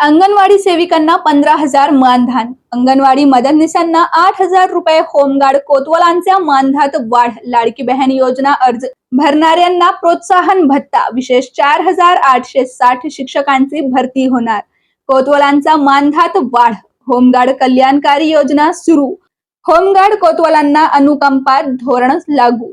अंगणवाडी सेविकांना पंधरा हजार मानधन. अंगणवाडी मदतनीसांना आठ हजार रुपये होमगार्ड कोतवालांच्या मानधात वाढ. लाडकी बहन योजना अर्ज भरणाऱ्यांना प्रोत्साहन भत्ता. विशेष चार हजार आठशे साठ शिक्षकांची भरती होणार. कोतवालांचा मानधात वाढ. होमगार्ड कल्याणकारी योजना सुरू. होमगार्ड कोतवालांना अनुकंपात धोरण लागू.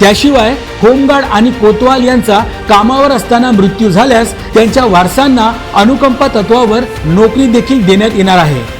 त्याशिवाय होमगार्ड आणि कोतवाल यांचा कामावर असताना मृत्यू झाल्यास त्यांच्या वारसांना अनुकंपा तत्वावर नोकरी देखील देण्यात येणार आहे.